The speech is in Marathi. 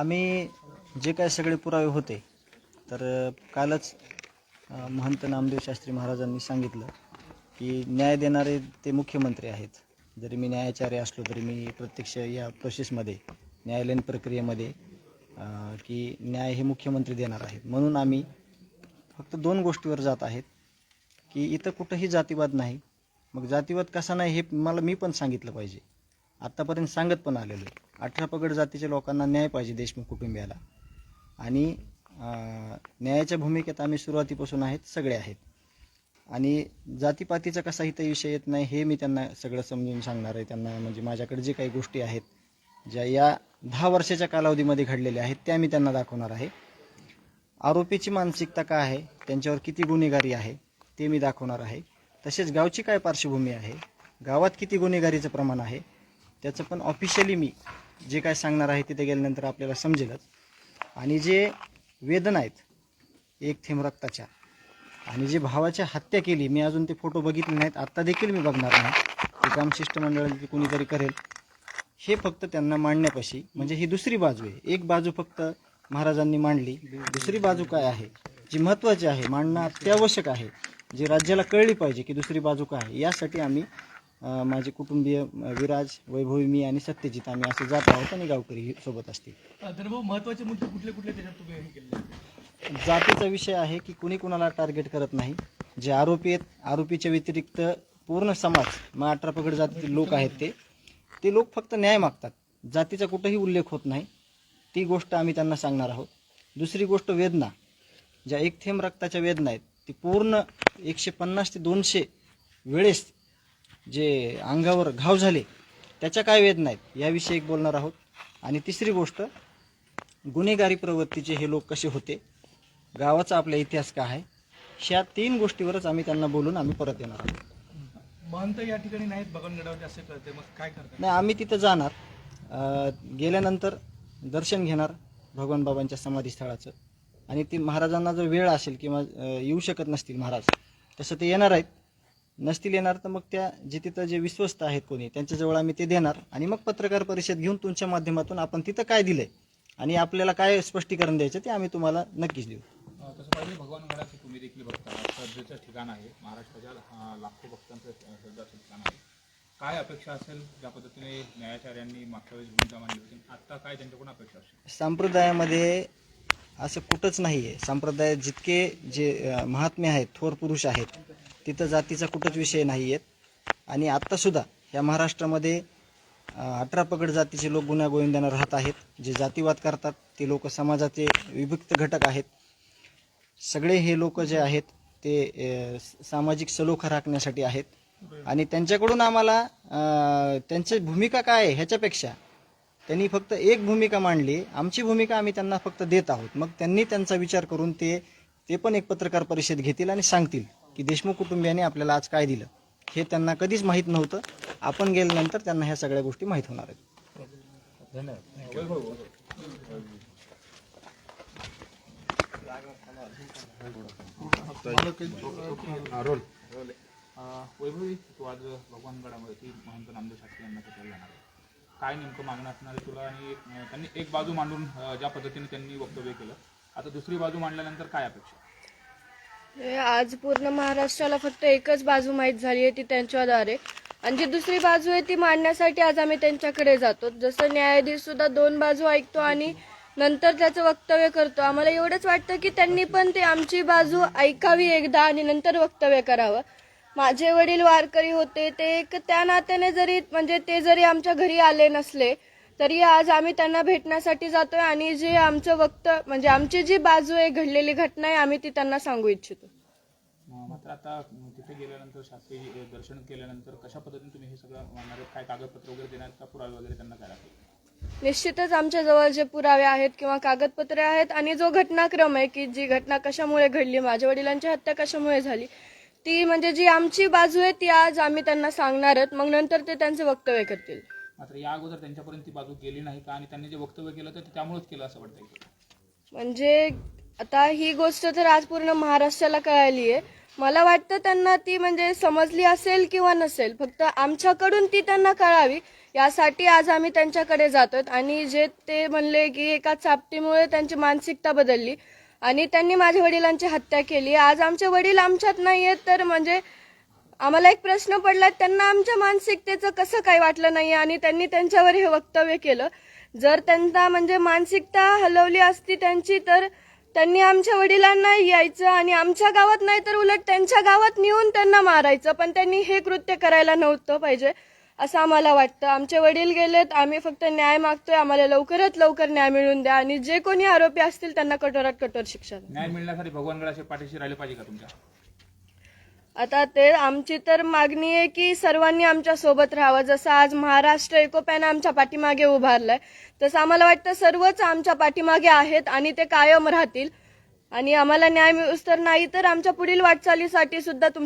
आम्ही जे काय सगळे पुरावे होते तर कालच महंत नामदेव शास्त्री महाराजांनी सांगितलं की न्याय देणारे ते मुख्यमंत्री आहेत. जरी मी न्यायाचार्य असलो तरी मी प्रत्यक्ष या प्रोसेसमध्ये न्यायालयीन प्रक्रियेमध्ये की न्याय हे मुख्यमंत्री देणार आहेत. म्हणून आम्ही फक्त दोन गोष्टीवर जात आहेत की इथं कुठंही जातीवाद नाही. मग जातीवाद कसा नाही हे मला मी पण सांगितलं पाहिजे. आत्तापर्यंत सांगत पण आलेलो आहे. अठरा पगड जातीच्या लोकांना न्याय पाहिजे देशमुख कुटुंबियाला. आणि न्यायाच्या भूमिकेत आम्ही सुरुवातीपासून आहेत सगळे आहेत. आणि जातीपातीचा कसा इथं विषय येत नाही हे मी त्यांना सगळं समजून सांगणार आहे. त्यांना म्हणजे माझ्याकडे जे काही गोष्टी आहेत ज्या या दहा वर्षाच्या कालावधीमध्ये घडलेल्या आहेत त्या मी त्यांना दाखवणार आहे. आरोपीची मानसिकता काय आहे त्यांच्यावर किती गुन्हेगारी आहे ते मी दाखवणार आहे. तसेच गावची काय पार्श्वभूमी आहे गावात किती गुन्हेगारीचं प्रमाण आहे त्याचं पण ऑफिशियली मी जे काय सांगणार आहे तिथे गेल्यानंतर आपल्याला समजेलच. आणि जे वेदना आहेत एक थेंब रक्ताच्या आणि जे भावाच्या हत्या केली मी अजून ते फोटो बघितले नाहीत आत्ता देखील मी बघणार नाही. ते काम शिष्टमंडळातील कुणीतरी करेल. हे फक्त त्यांना मांडण्यापाशी म्हणजे ही दुसरी बाजू आहे. एक बाजू फक्त महाराजांनी मांडली. दुसरी बाजू काय आहे? जी महत्त्वाची आहे मांडणं अत्यावश्यक आहे जी राज्याला कळली पाहिजे की दुसरी बाजू काय आहे यासाठी आम्ही माझे कुटुंबीय विराज वैभवी मी आणि सत्यजित आम्ही असे जात आहोत आणि गावकरी सोबत असतील. तर भाऊ महत्त्वाचे मुद्दे कुठले कुठले त्याच्यात तुम्ही हे केले जातीचा विषय आहे की कुणी कुणाला टार्गेट करत नाही. जे आरोपी आहेत आरोपीच्या व्यतिरिक्त पूर्ण समाज मग अठरा पगड जातीतील लोक आहेत ते. ते लोक फक्त न्याय मागतात. जातीचा कुठंही उल्लेख होत नाही. ती गोष्ट आम्ही त्यांना सांगणार आहोत. दुसरी गोष्ट वेदना. ज्या एक थेंब रक्ताच्या वेदना आहेत ती पूर्ण एकशे पन्नास ते दोनशे वेळेस जे अंगावर घाव झाले त्याच्या काय वेदना आहेत याविषयी एक बोलणार आहोत. आणि तिसरी गोष्ट गुन्हेगारी प्रवृत्तीचे हे लोक कसे होते? गावाचा आपला इतिहास काय आहे? ह्या तीन गोष्टीवरच आम्ही त्यांना बोलून आम्ही परत येणार आहोत. महंत या ठिकाणी नाहीत बगनगडावरती असे कळते. मग काय करतात? नाही आम्ही तिथं जाणार. गेल्यानंतर दर्शन घेणार भगवान बाबांच्या समाधीस्थळाचं. आणि ते महाराजांना जर वेळ असेल किंवा येऊ शकत नसतील महाराज तसं ते येणार आहेत. नसतील येणार तर मग त्या जे तिथं जे विश्वस्त आहेत कोणी त्यांच्याजवळ आम्ही ते देणार. आणि मग पत्रकार परिषद घेऊन तुमच्या माध्यमातून आपण तिथं काय दिलंय? आणि आपल्याला काय स्पष्टीकरण द्यायचं ते आम्ही तुम्हाला नक्कीच देऊ. तसं पाहिजे भगवानगडाचे तुम्ही देखील बघता. श्रद्धेचं ठिकाण आहे. महाराष्ट्राच्या लाखो भक्तांचं श्रद्धाचं ठिकाण आहे. काय अपेक्षा असेल ज्या पद्धतीने न्यायाचार्यांनी मागच्या वेळेस भूमिका मांडली होती? आता काय त्यांच्याकडून अपेक्षा असेल? संप्रदायामध्ये असं कुठंच नाही आहे संप्रदायात जितके जे महात्मे आहेत थोर पुरुष आहेत तिथं जातीचा कुठंच विषय नाही आहेत आणि आत्तासुद्धा या महाराष्ट्रामध्ये अठरा पगड जातीचे लोक गुन्हा राहत आहेत. जे जातीवाद करतात ते लोक समाजाचे विभक्त घटक आहेत. सगळे हे लोक जे आहेत ते सामाजिक सलोखा राखण्यासाठी आहेत. आणि त्यांच्याकडून आम्हाला त्यांची भूमिका काय आहे ह्याच्यापेक्षा त्यांनी फक्त एक भूमिका मांडली. आमची भूमिका आम्ही त्यांना फक्त देत आहोत. मग त्यांनी त्यांचा विचार करून ते ते पण एक पत्रकार परिषद घेतील आणि सांगतील. की देशमुख कुटुंबियांनी आपल्याला आज काय दिलं हे त्यांना कधीच माहीत नव्हतं. आपण गेल्यानंतर त्यांना ह्या सगळ्या गोष्टी माहीत होणार आहेत. अ, वैभवी तू आज भगवानगडामध्ये ती महंत नामदेव शास्त्री यांना भेटायला जाणार आहे? काय नेमकं मागणं असणार आहे तुला आणि त्यांनी एक बाजू मांडून ज्या पद्धतीने त्यांनी वक्तव्य केलं आता दुसरी बाजू मांडल्यानंतर काय अपेक्षा? आज पूर्ण महाराष्ट्राला फक्त एकच बाजू माहीत झाली आहे ती त्यांच्याद्वारे आणि जी दुसरी बाजू आहे ती मांडण्यासाठी आज आम्ही त्यांच्याकडे जातो. जसं न्यायाधीश सुद्धा दोन बाजू ऐकतो आणि नंतर त्याचं वक्तव्य करतो. आम्हाला एवढंच वाटतं की त्यांनी पण ते आमची बाजू ऐकावी एकदा आणि नंतर वक्तव्य करावं. माझे वडील वारकरी होते ते एक त्या नात्याने जरी म्हणजे ते जरी आमच्या घरी आले नसले तरी आज आम्ही त्यांना भेटण्यासाठी जातोय आणि जे आमचं वक्त म्हणजे आमची जी बाजू आहे घडलेली घटना आहे आम्ही ती त्यांना सांगू इच्छितो. अ, मात्र आता तिथे गेल्यानंतर शास्त्री दर्शन केल्यानंतर कशा पद्धतीने तुम्ही हे सगळं आहेत? काय कागदपत्र वगैरे देणार का? पुरावे वगैरे त्यांना काय लागतील? निश्चितच आमच्या जवळ जे पुरावे आहेत किंवा कागदपत्रे आहेत आणि जो घटनाक्रम आहे की जी घटना कशामुळे घडली माझ्या वडिलांची हत्या कशामुळे झाली ती म्हणजे जी आमची बाजू आहे ती आज आम्ही त्यांना सांगणार आहोत. मग नंतर ते त्यांचे वक्तव्य करतील. मात्र या अगोदर त्यांच्यापर्यंत ती बाजू गेली नाही का? आणि त्यांनी जे वक्तव्य केलं तर त्यामुळेच केलं असं वाटतं म्हणजे आता ही गोष्ट तर आज पूर्ण महाराष्ट्राला कळाली आहे. मला वाटतं त्यांना ती म्हणजे समजली असेल किंवा नसेल फक्त आमच्याकडून ती त्यांना कळावी यासाठी आज आम्ही त्यांच्याकडे जातो आणि जे ते म्हणले की एका चापटीमुळे त्यांची मानसिकता बदलली आणि त्यांनी माझ्या वडिलांची हत्या केली. आज आमचे वडील आमच्यात नाही आहेत तर म्हणजे आम्हाला एक प्रश्न पडला त्यांना आमच्या मानसिकतेचं कसं काही वाटलं नाही आणि त्यांनी त्यांच्यावर हे वक्तव्य केलं. जर त्यांना म्हणजे मानसिकता हलवली असती त्यांची तर त्यांनी आमच्या वडिलांना यायचं आणि आमच्या गावात नाही तर उलट त्यांच्या गावात नेऊन त्यांना मारायचं. पण त्यांनी हे कृत्य करायला नव्हतं पाहिजे असं आम्हाला वाटतं. आमचे वडील गेलेत आम्ही फक्त न्याय मागतोय. आम्हाला लवकरात लवकर न्याय मिळून द्या आणि जे कोणी आरोपी असतील त्यांना कठोरात कठोर शिक्षा द्या. न्याय मिळण्यासाठी भगवानगडाच्या पाठीशी राहिले पाहिजे का तुमच्या? आता ते आमची तर मागणी आहे की सर्वांनी आमच्यासोबत राहावं. जसं आज महाराष्ट्र एकोप्यानं आमच्या पाठीमागे उभारलंय तसं आम्हाला वाटतं सर्वच आमच्या पाठीमागे आहेत आणि ते कायम राहतील. आणि आम्हाला न्याय मिळूस तर नाही तर आमच्या पुढील वाटचालीसाठी सुद्धा तुम